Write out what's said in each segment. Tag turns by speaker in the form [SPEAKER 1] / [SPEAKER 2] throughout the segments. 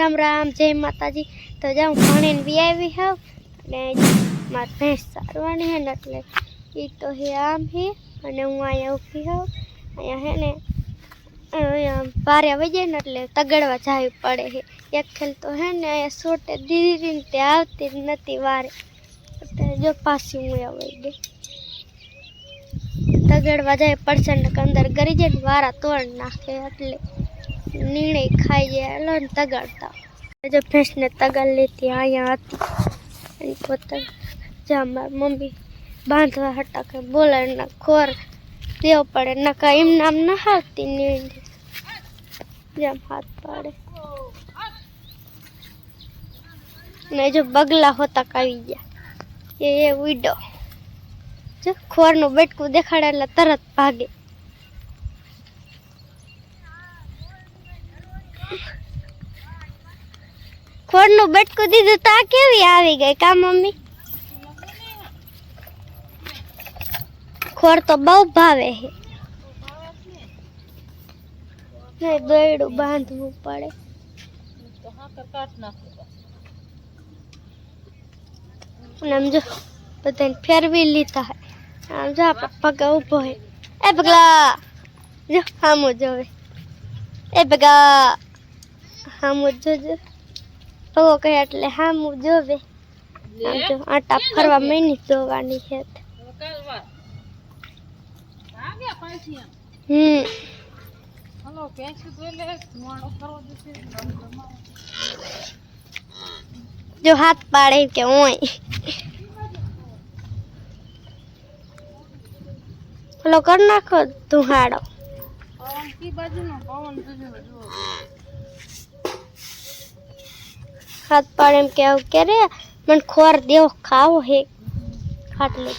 [SPEAKER 1] રામ રામ, જય માતાજી. તો જાઉં ભણીને બી આવી હાવ અને મારી ભેંસ સારવાની હે ને એટલે એ તો હે આમ હે, અને હું અહીંયા ઊભી હોઉં. અહીંયા હે ને, અહીંયા ભારે આવી જાય ને એટલે તગડવા જવી પડે છે એક ખેલ તો હે ને, અહીંયા સોટે દીધી ને તે આવતી જ નથી વારે. એટલે જો પાછી હું આવી ગઈ. તગડવા જાય પડશે ને કે અંદર ગરી જાય ને, વારા તોડ નાખે એટલે. નીણે ખાઈ જાય એટલે ને તગાડતા. જો ભેંસને તગાડ લેતી અહીંયા હતી. અને પોતે જ્યાં મારી મમ્મી બાંધવા હતા કે બોલાય ના ખોર, દેવો પડે નકા એમ નામ ના હાલતી નીંદી જેમ હાથ પાડે. ને જો બગલા હોતા આવી ગયા. એ એ ઉડો જો ખોરનું બેટકું દેખાડે એટલે તરત ભાગે. ખોરનું બટકું દીધું તો આ કેવી આવી ગઈ કા મમ્મી? ખોર તો બહુ ભાવે છે. દોયડું બાંધવું પડે. આમ જો, બધાને ફેરવી લીધા હોય આમ જો, આપણા પગ ઊભો હોય એ પગલા, જો, હામો જોવે. એ પગા હામો જોજો. પગો કહે એટલે હામું જોવે આમ જો આટા ફરવા મહિની જોવાની છે. હમ. જો હાથ પાડે કે ઓય. ઓલો કર નાખો ધુહાડો હાથ પાડે એમ કે કે મને ખોર દેવો ખાવો હે. ખાટલે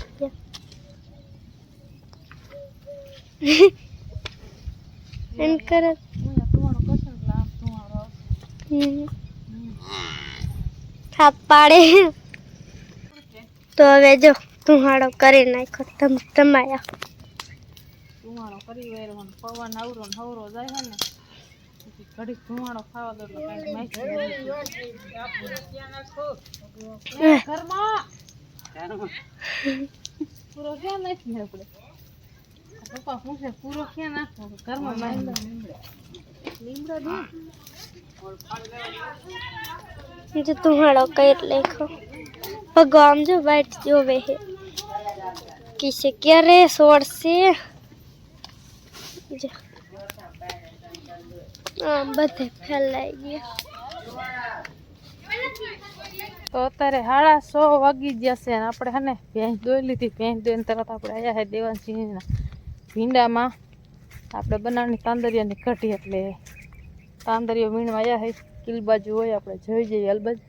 [SPEAKER 1] એમ કરે. હમ. પાડે. તો હવે જો તુહાડો કરી નાખો તમ તમાયા
[SPEAKER 2] તુહાડો કરી વેરવાનો પવન અવરો હવરો જાય ને. પછી ઘડીક ધુમાડો ખાવા દો એટલે કાંઈક માખી જાય. એ ઘરમાં. પૂરો ક્યાં નાખીએ આપણે. પપ્પા પૂછે પૂરો ક્યાં નાખવો ઘરમાં માંડો લીમડો. દે.
[SPEAKER 1] જો ધુહાડો કરી લેખો પગો આમ જો વાઈટ જોવે હે કિસે ક્યારે સોડશે જો. આમ બધે ફેલાઈ ગયા.
[SPEAKER 2] તો અત્યારે સાડા સો વાગી છે અને આપણે હને ભેંસ દોઈ લીધી. ભેંસ દોઈને તરત આપણે આવ્યા છે દેવાનસિંહના ભીંડામાં. આપણે બનાવની તાંદરિયાની કઢી એટલે તાંદરિયો વીણવા આવ્યા છે કિલ બાજુ હોય, આપણે જોઈ જઈએ અલબાજ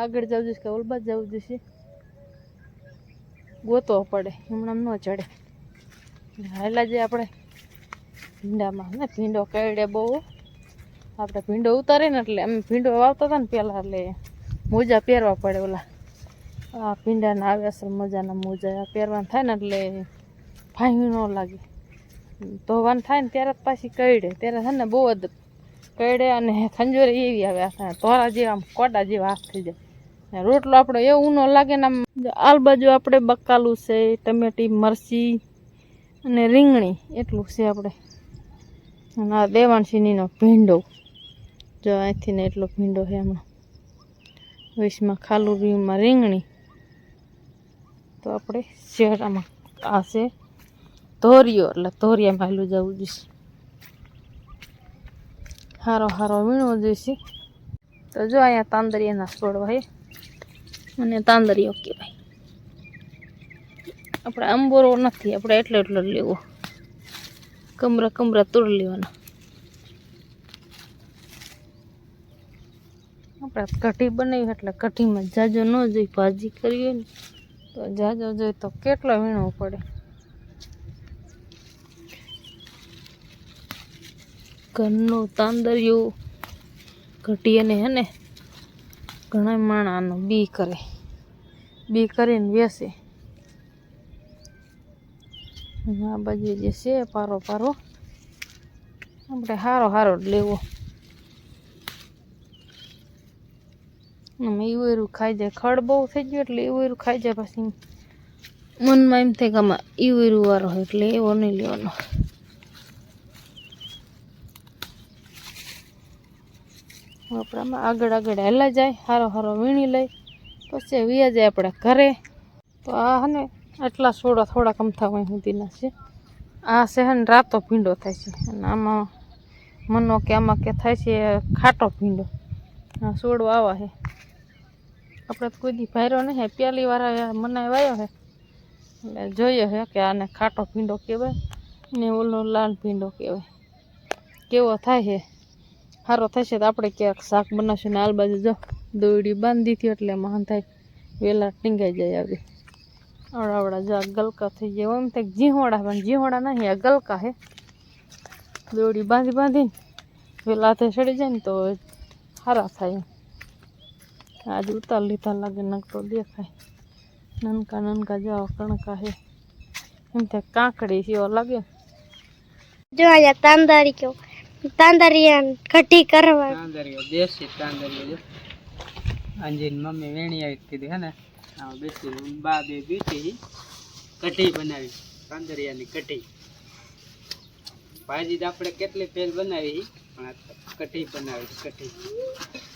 [SPEAKER 2] આગળ જવું જોઈએ કે ઓલબાજ જવું જોઈશે. ગોતવો પડે, હમણાં ન ચડે. હાલા જે આપણે ભીંડામાં ને ભીંડો કેળે બહુ. આપણે ભીંડો ઉતારે ને એટલે અમે ભીંડો વાવતા હતા ને પહેલાં એટલે મોજા પહેરવા પડે ઓલા. આ ભીંડાના આવે અસલ મજાના મોજા પહેરવાના થાય ને એટલે ફાયું ન લાગે. ધોવાનું થાય ને ત્યારે જ પાછી કઈડે ત્યારે છે ને બહુ જ કઈડે અને ખંજોરે એવી આવે ધોરા જેવા આમ કોડા જેવા હાથ થઈ જાય. રોટલો આપણો એવું ન લાગે ને આમ. આલ બાજુ આપણે બકાલું છે, ટમેટી, મરચી અને રીંગણી, એટલું છે આપણે. અને આ દેવાણસિંહનો ભીંડો. જો અહીંથી ને એટલો ભીંડો છે હમણાં. વીસમાં ખાલું રીંગમાં રીંગણી. તો આપણે શેરામાં આ છે ધોરિયો, એટલે ધોરિયામાં હાલું જવું જોઈશે. હારો હારો વીણવો જોઈશે. તો જો અહીંયા તાંદરિયાના છોડવા હોય. અને તાંદરિયો કહેવાય. આપણે અંબોરો નથી, આપણે એટલો એટલો લેવો. કમરા કમરા તોડ લેવાના. આપણે કઢી બનાવી એટલે કઢીમાં જાજો ન જોઈ, ભાજી કરી હોય ને, તો જાજો જોઈ તો કેટલો વીણવો પડે. ઘરનું તાંદરિયું ઘટીને હે ને, ઘણા માણાનું બી કરે. બી કરીને વેસે આ બાજુ જે છે પારો પારો, આપણે હારો હારો જ લેવો. આમાં ઈવરું ખાઈ જાય. ખડ બહુ થઈ ગયું એટલે ઈવરું ખાઈ જાય પછી મનમાં એમ થાય કે આમાં ઈવરું વાળો હોય એટલે એવો નહીં લેવાનો. આપણામાં આગળ આગળ હેલા જાય, હારો હારો વીણી લઈ પછી વ્યા જાય આપણે ઘરે. તો આ હને આટલા સોડા થોડા કમથા હોય સુધીના છે. આ છે હે ને રાતો ભીંડો થાય છે. અને આમાં મનો કે આમાં કે થાય છે, ખાટો ભીંડો. આ સોડો આવા છે. આપણે તો કોઈ દી ભાર્યો નહીં પહેલી વાળા મનાય વાયો છે એટલે જોઈએ હે કે આને ખાટો ભીંડો કહેવાય ને ઓલો લાલ ભીંડો કહેવાય. કેવો થાય છે સારો થશે તો આપણે ક્યાંક શાક બનાવશું ને આલ બાજુ જો. દોરડી બાંધી હતી એટલે મહાન થાય. વેલા ટીંગાઈ જાય આવી. આવડા આવડા જો ગલકા થઈ ગયા એમ થાય જીહોડા પણ જીહોડા નહીં, આ ગલકા હે. દોરડી બાંધી બાંધીને વહેલા હાથે ચડી જાય ને તો સારા થાય આજે ઉતાર લીધા લાગે નકરો દેખાય નનકા નનકા જાઓ કણકા હે એમ થાય કાંકડી જેવો લાગે
[SPEAKER 1] જો અહીંયા તાંદારી કેવું તાંદારી કઢી કરવા
[SPEAKER 3] તાંદરીઓ દેશી તાંદરીઓ જો અંજીન મમ્મી વેણી આવી કીધી હે ને આ બેસી હું બા બે બેસી કઢી બનાવી તાંદરિયાની કઢી ભાજી તો આપણે કેટલી ફેલ બનાવી પણ આ કઢી બનાવી કઢી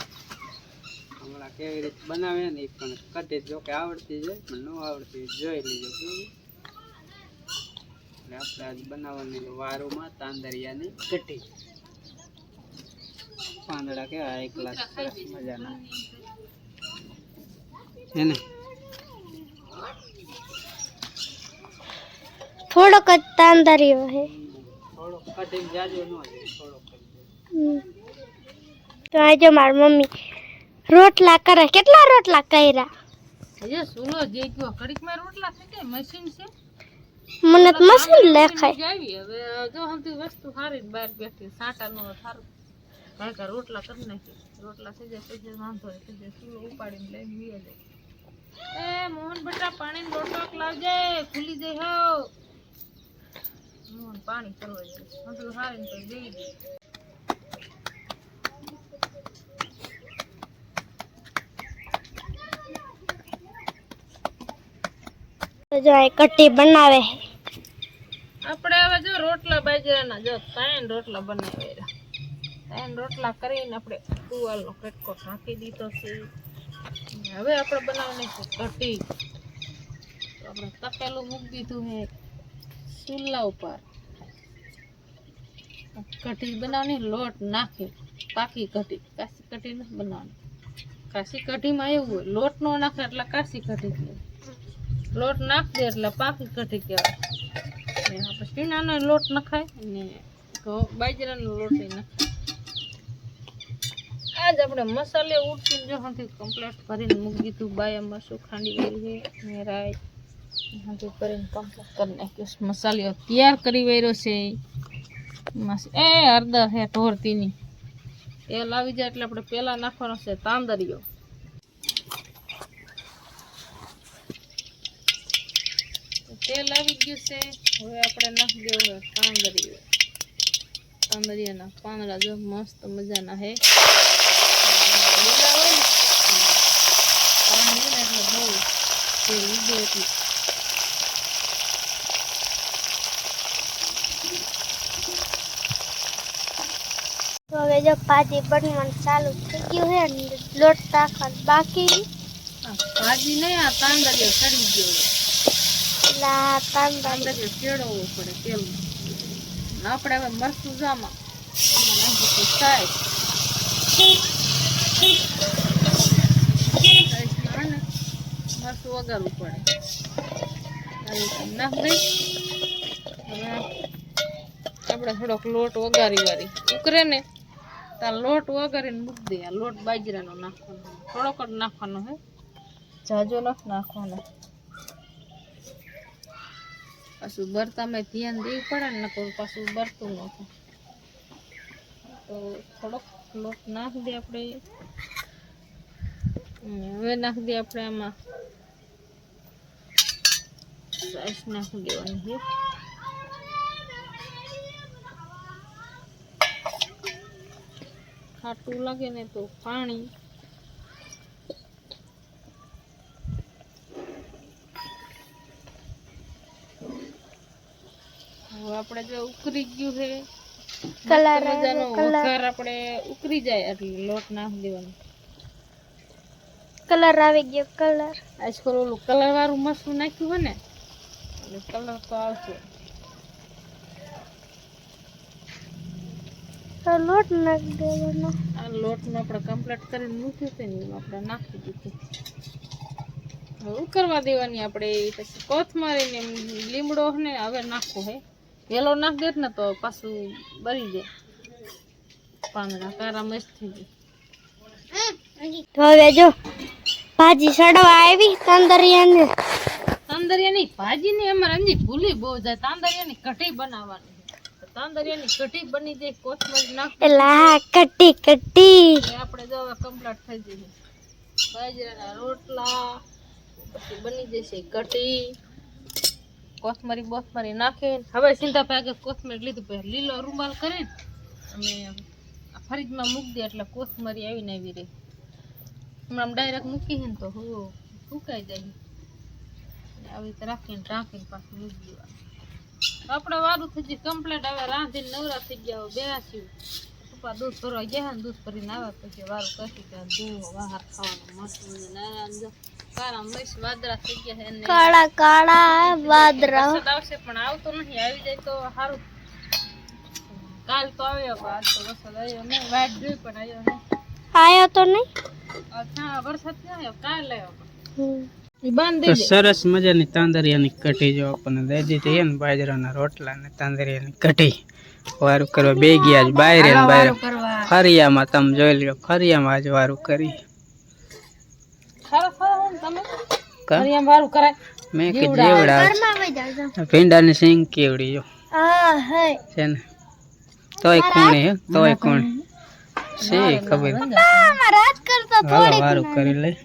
[SPEAKER 3] હમણાં કેવી રીતે બનાવે ને એ પણ કઢી જો કે આવડતી છે પણ ન આવડતી જોઈ લીજો. એટલે આપણે આજ બનાવવાની વારોમાં તાંદરિયાની કઢી. પાંદડા કેવા એક ગ્લાસ સરસ મજાના. છે ને?
[SPEAKER 1] થોડોક જ તાંદારીઓ હે.
[SPEAKER 3] થોડોક કઢી જાજો ન હોય થોડોક.
[SPEAKER 1] તો આજે મારી મમ્મી રોટલા કરે. કેટલા રોટલા કર્યા?
[SPEAKER 2] હજે સુલો જે ગયો રોટલા થઈ જાય? મશીન છે?
[SPEAKER 1] મને તો મશીન લેખાય
[SPEAKER 2] હવે જો હમતી વસ્તુ સારી બહાર બેઠી. સાટાનું સારું કાંઈ રોટલા કરી નાખી. રોટલા થઈ જાય વાંધો થઈ જાય. સુલો ઉપાડીને લઈને વીએ જાય. એ મોહન બેટા પાણીનો લોટો લાવજે. ખુલી જાય હો. મોહન પાણી કરવા જાય. હમતું સારી ને તો
[SPEAKER 1] જો આ કઢી બનાવે છે.
[SPEAKER 2] આપણે હવે જો રોટલા બાજરાના, જો ત્રણ રોટલા બનાવેલા ત્રણ રોટલા કરીને આપણે ટુવાલનો કટકો ઢાંકી દીધો છે. અને હવે આપણે બનાવવાની છે કઢી. તો આપણે તપેલું મૂકી દીધું છે ચૂલા ઉપર. કઢી બનાવવાની, લોટ નાખી, પાકી કઢી. કાશી કઢી નથી બનાવવાની. કાશી કઢીમાં એવું હોય, લોટ નો નાખે એટલે કાશી કઢી કહેવાય. લોટ નાખ દે એટલે પાકી કઢી કહેવાય. પછી ટીણાનો લોટ નખાય ને બાજરાનો લોટ નાખાય. આજ આપણે મસાલે ઉડતી જો હંથી કમ્પ્લીટ કરીને મૂકી દીધું. બાય શું ખાંડી વેરી છે રાઈ હંથી કરીને કમ્પ્લીટ. તૈયાર કરી વેર્યો છે. એ હળદર છે ઢોરતીની એ લાવી જાય એટલે આપણે પહેલા નાખવાનો છે તાંદરિયો તેલ આવી ગયું છે હવે આપણે નાખી દેવું છે તાંદરિયો તાંદરિયાના પાંદડા જો મસ્ત મજાના હે લીલા હોય ને પાણી હોય ને એટલે બહુ તેલ લીધું એટલે
[SPEAKER 1] તો હવે જો ભાજી બનવાનું ચાલુ થઈ ગયું છે અને લોટ નાખવાનું બાકી છે.
[SPEAKER 2] આ ભાજી નહીં આ તાંદરિયો સડી ગયો છે.
[SPEAKER 1] એટલે તાંદારી
[SPEAKER 2] તાંદરિયો પડે તેલમાં આપણે હવે મરચું જામાં? ને? મરચું વગાડવું પડે. નાખ દઈ આપણે થોડોક લોટ વગારી વારી ઉકરે ને ત્યાં લોટ વગારીને મૂકી દે. આ લોટ બાજરાનો નાખવાનો. થોડોક જ નાખવાનો હે. જાજો નથી નાખવાનો. પાછું બરતામાં ધ્યાન દેવું પડે ને નકર પાછું બરતું નથી તો થોડોક લોટ નાખી દે આપણે. હવે નાખી દે આપણે આમાં. રાઈસ નાખી દેવાની છે. ખાટું લાગે ને તો પાણી. આપણે જો ઉકરી ગયું છે
[SPEAKER 1] કલર
[SPEAKER 2] મજાનો
[SPEAKER 1] કલર
[SPEAKER 2] વઘાર આપણે ઉકરી જાય એટલે લોટ નાખી દેવાનો.
[SPEAKER 1] કલર આવી ગયો કલર
[SPEAKER 2] આજકાલ ઓલું કલર વાળું મસરું નાખ્યું હોય ને એટલે કલર તો આવશે.
[SPEAKER 1] લોટ નાખી દેવાનો.
[SPEAKER 2] આ લોટનું આપણે કમ્પ્લીટ કરીને મૂક્યું છે ને આપણે નાખી દીધું. હવે ઉકળવા દેવાની આપણે પછી કોથમરી ને લીમડો ને હવે નાખવો હે વેલો નાખ દે ને તો પાછું બળી જાય. પાંદડા કારા મસ્ત થઈ જાય.
[SPEAKER 1] તો હવે જો ભાજી સડવા આવી તાંદરિયાને.
[SPEAKER 2] તાંદરિયાની ભાજી ની અમારે અંજી ભૂલી બહુ જાય. તાંદરિયાની કઢી બનાવવાની. તાંદરિયાની કઢી બની જાય કોથમરી નાખ
[SPEAKER 1] એટલે કઢી કટી
[SPEAKER 2] આપણે જો હવે કમ્પ્લીટ થઈ જશે. બાજરાના રોટલા પછી બની જશે કઢી. કોથમરી, બોથમરી નાખીને, હવે સીધા ભાગે કોથમરી લીધું પછી લીલો રૂમાલ કરીને અમે ફ્રીજમાં મૂકી દે એટલે કોથમરી આવીને આવી રહી. હમણાં ડાયરેક્ટ મૂકી ને તો હું, સુકાઈ જાય. આવી રીતે રાખીને રાખીને પાછું મૂકી દેવા આપણે વારું થઈ ગયું કમ્પ્લેટ હવે રાંધીને નવરા થઈ ગયા હોય બેસી પપ્પા દૂધ ભરવા ગયા ને, દૂધ ભરીને આવ્યા પછી વારું કશું ત્યાં દૂધ બહાર ખાવાનું મસ્ત મજાના
[SPEAKER 1] કાળા કાળા વાદરા
[SPEAKER 2] આવશે પણ આવતો નથી. આવી જાય તો સારું કાલ તો આવ્યો તો વરસાદ આવ્યો નહીં. વાટ જોઈ પણ આવ્યો નહીં.
[SPEAKER 1] આયો તો નહીં?
[SPEAKER 2] અચ્છા વરસાદ ક્યાં આવ્યો? કાલ આવ્યો
[SPEAKER 1] હમ.
[SPEAKER 2] એ બાંધ
[SPEAKER 3] તો
[SPEAKER 2] દઈ દે.
[SPEAKER 3] સરસ મજાની તાંદરિયાની કઢી જો આપણને દઈ દીધી ને બાજરાના રોટલા ને તાંદરિયાની કઢી. વારું કરવા બે ગયા જ બહાર ને બહાર ફરિયામાં તમે જોઈ લો ફરિયામાં આજ વારું કરી.
[SPEAKER 2] ખારો
[SPEAKER 3] મેં કે જેવડા. ભીંડાની સિંગ કેવડી જો.
[SPEAKER 1] આ હે.
[SPEAKER 3] છે ને? તોય ખૂણે હે તોય કોણ? છે ખબર? વારું કરી લઈ